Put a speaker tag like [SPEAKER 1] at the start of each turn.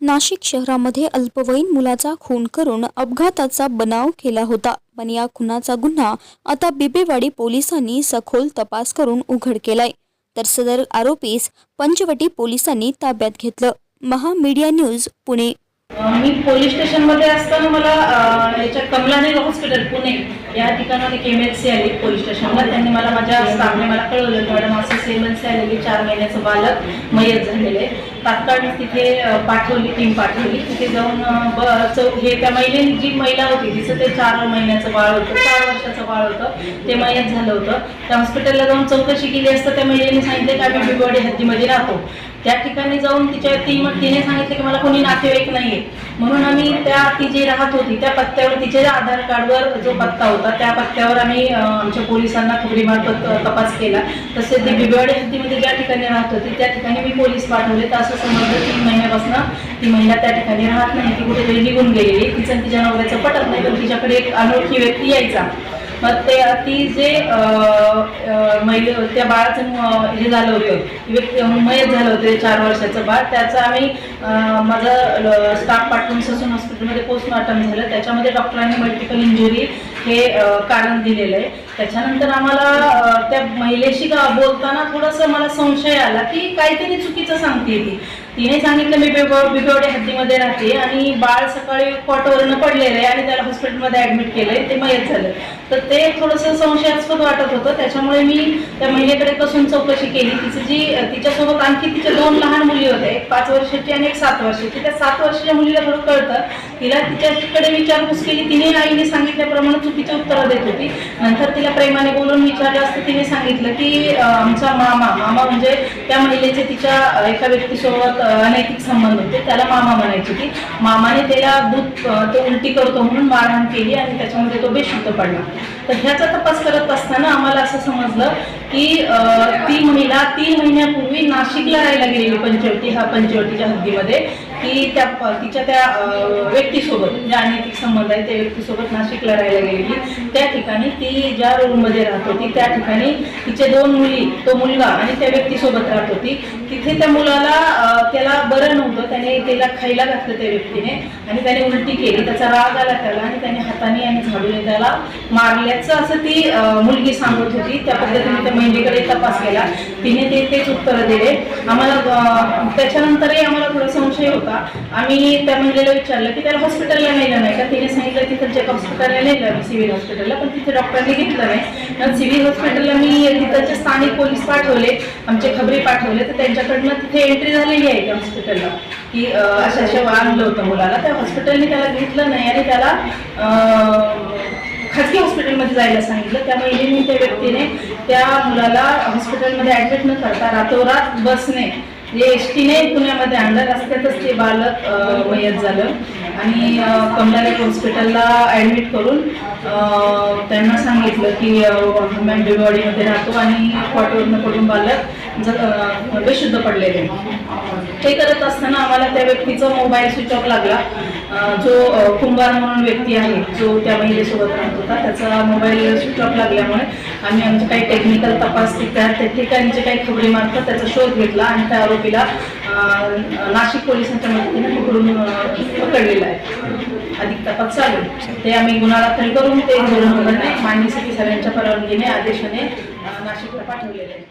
[SPEAKER 1] नाशिक शहरामध्ये अल्पवयीन मुलाचा खून करून अपघाताचा बनाव केला होता. पण या खुनाचा गुन्हा आता बिबेवाडी पोलिसांनी सखोल तपास करून उघड केलाय. तर सदर आरोपीस पंचवटी पोलिसांनी ताब्यात घेतलं. Maha media news Pune.
[SPEAKER 2] मी पोलीस स्टेशनमध्ये असताना मला याच्या कमलानेर हॉस्पिटल पुणे या ठिकाणावर एक सी आली पोलीस स्टेशनला. त्यांनी मला माझ्या स्टाफने मला कळवलं की मॅडम असं एमएलसी आलेली चार महिन्याचं बालक मयत झालेले तात्काळ तिथे पाठवली टीम पाठवली. तिथे जाऊन हे त्या महिलेने जी महिला होती तिचं ते चार महिन्याचं बाळ होतं चार वर्षाचं बाळ होतं ते मयत झालं होतं. त्या हॉस्पिटलला जाऊन चौकशी केली असता त्या महिलेने सांगितलं की आम्ही बिबवाडी हद्दीमध्ये राहतो. त्या ठिकाणी जाऊन तिच्या ती तिने सांगितलं की मला कोणी नातेवाईक नाहीये. म्हणून आम्ही त्या ती जी राहत होती त्या पत्त्यावर तिच्या आधार कार्डवर जो पत्ता होता त्या पत्त्यावर आम्ही आमच्या पोलिसांना खबरीमार्फत तपास केला. तसेच ती बिबवाडी हद्दीमध्ये ज्या ठिकाणी राहत होती त्या ठिकाणी मी पोलीस पाठवले. तर असं समजलं तीन महिन्यापासून ती महिला त्या ठिकाणी राहत नाही. ती कुठेतरी निघून गेलेली. तिचं तिच्या नवऱ्याचं पटत नाही पण तिच्याकडे एक अनोळखी व्यक्ती यायचा. मग ते ती जे महिले त्या बाळाचं हे झालं होतं. व्यक्ती मयत झालं होतं चार वर्षाचं बाळ. त्याचं आम्ही अं, माझं स्टाफ पाठवून ससून हॉस्पिटलमध्ये पोस्टमॉर्टम झालं. त्याच्यामध्ये डॉक्टरांनी मल्टिपल इंजुरी हे कारण दिलेलं आहे. त्याच्यानंतर आम्हाला त्या महिलेशी बोलताना थोडंसं मला संशय आला की काहीतरी चुकीचं सांगते ती. तिने सांगितलं मी बिबव बिबवडे हद्दीमध्ये राहते आणि बाळ सकाळी कॉटवरनं पडलेलं आहे आणि त्याला हॉस्पिटलमध्ये ॲडमिट केलंय. ते मयत झालं. तर ते थोडंसं संशयास्पद वाटत होतं. त्याच्यामुळे मी त्या महिलेकडे कसून चौकशी केली. तिची जी तिच्यासोबत आणखी तिच्या दोन लहान मुली होत्या एक पाच वर्षाची आणि एक सात वर्षाची. त्या सात वर्षाच्या मुलीला थोडं कळतं. तिला तिच्याकडे विचारपूस केली. तिने आईने सांगितल्याप्रमाणे चुकीची उत्तरं देत होती. नंतर तिला प्रेमाने बोलून विचारलं असतं. तिने सांगितलं की आमचा मामा मामा म्हणजे त्या महिलेचे तिच्या एका व्यक्तीसोबत अनैतिक संबंध होते. त्याला मामा म्हणायची की मामाने त्याला दूध तो उलटी करतो म्हणून मारहाण केली आणि त्याच्यामध्ये तो बेशुद्ध पडला. तर ह्याचा तपास करत असताना आम्हाला असं समजलं की ती महिला तीन महिन्यापूर्वी नाशिकला राहायला गेलेली पंचवटी हा पंचवटीच्या हद्दीमध्ये. की त्या तिच्या त्या व्यक्तीसोबत ज्या अनैतिक संबंध आहे त्या व्यक्तीसोबत नाशिकला राहायला गेलेली त्या ठिकाणी ती ज्या रूममध्ये राहत होती त्या ठिकाणी तिचे दोन मुली तो मुलगा आणि त्या व्यक्तीसोबत राहत होती. तिथे त्या मुलाला त्याला बरं नव्हतं त्याने त्याला खायला घातलं त्या व्यक्तीने आणि त्याने उलटी केली. त्याचा राग आला त्याला आणि त्याने हाताने आणि झाडूने त्याला त्याचं असं ती मुलगी सांगत होती त्या पद्धतीने त्या महिलेकडे तपास केला तिने ते तेच उत्तरं दिले. आम्हाला त्याच्यानंतरही आम्हाला थोडा संशय होता. आम्ही त्या महिलेला विचारलं की त्याला हॉस्पिटलला नेलं नाही का? तिने सांगितलं तिथं जे हॉस्पिटलला नेलं मी सिव्हिल हॉस्पिटलला पण तिथे डॉक्टरने घेतलं नाही. तर सिव्हिल हॉस्पिटलला मी तिथंचे स्थानिक पोलीस पाठवले आमचे खबरी पाठवले. तर त्यांच्याकडनं तिथे एंट्री झालेली आहे त्या हॉस्पिटलला. की अशा अशा आणलं होतं मुलाला. त्या हॉस्पिटलने त्याला घेतलं नाही आणि त्याला खाजगी हॉस्पिटलमध्ये जायला सांगितलं. त्यामुळे महिलेने त्या व्यक्तीने त्या मुलाला हॉस्पिटलमध्ये ॲडमिट न करता रातोरात बसने जे एस टीने पुण्यामध्ये आणलं रस्त्यातच ते बालक अं, मयत झालं. आणि अं, हॉस्पिटलला ॲडमिट करून त्यांना सांगितलं की मॅम डिबॉडीमध्ये राहतो आणि कॉटवरनं पडून बालक जर बेशुद्ध पडलेले. ते करत असताना आम्हाला त्या व्यक्तीचा मोबाईल स्विच ऑफ लागला. जो कुंभार म्हणून व्यक्ती आहे जो त्या महिलेसोबत राहत होता त्याचा मोबाईल स्विच ऑफ लागल्यामुळे आम्ही आमचे काही टेक्निकल तपास त्या त्या ठिकाणचे काही खबरीमार्फत त्याचा शोध घेतला आणि त्या आरोपीला नाशिक पोलिसांच्या मदतीने पकडून पकडलेला आहे. अधिक तपास चालू ते आम्ही गुन्हा दाखल करून ते धोरण मान्य सगळ्यांच्या परवानगीने आदेशाने नाशिकला पाठवलेले आहे